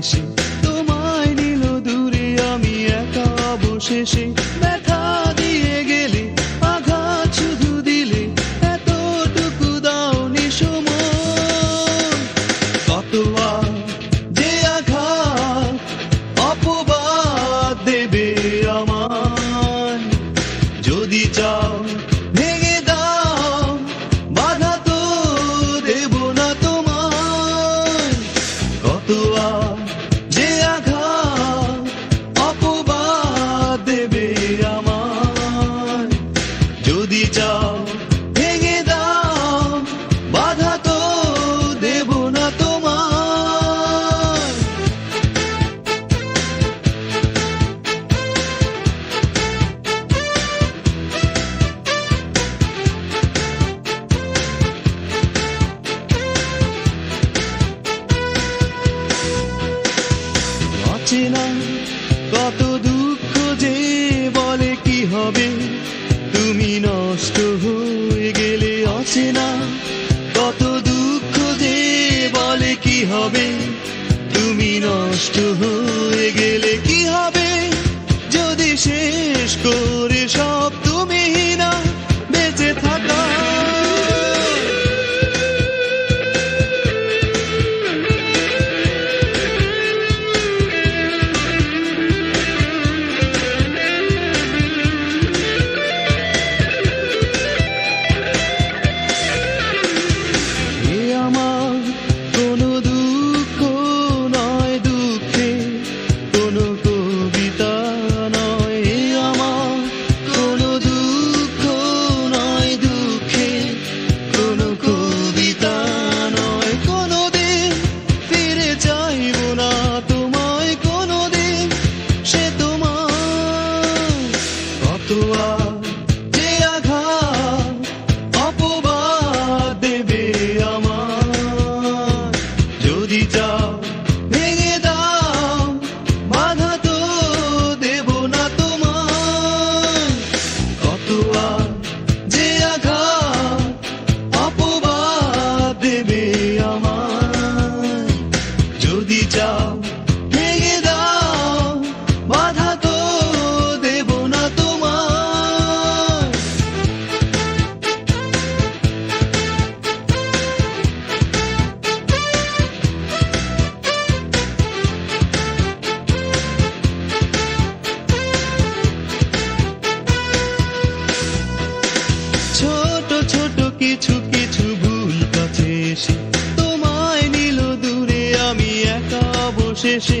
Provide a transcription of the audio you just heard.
শেষে তোমায় নিল দূরে, আমি একা অবশেষে। ব্যথা দিয়ে গেলে, আঘাত শুধু দিলে, এতটুকু দাও নিসময় কত যে আঘাত, অপবাদ দেবে। যদি চাও, ভেঙে দাও, বাধা তো দেব না তোমার অচেনা কত দুঃখ যে বলে কি হবে? কষ্ট হয়ে গেলে আছে না কত দুঃখ যে বলে কি হবে? তুমি নষ্ট হয়ে গেলে কি হবে? যদি শেষ করে সব কিছু কিছু ভুল কাছে এসে তোমায় নিল দূরে আমি একা অবশেষে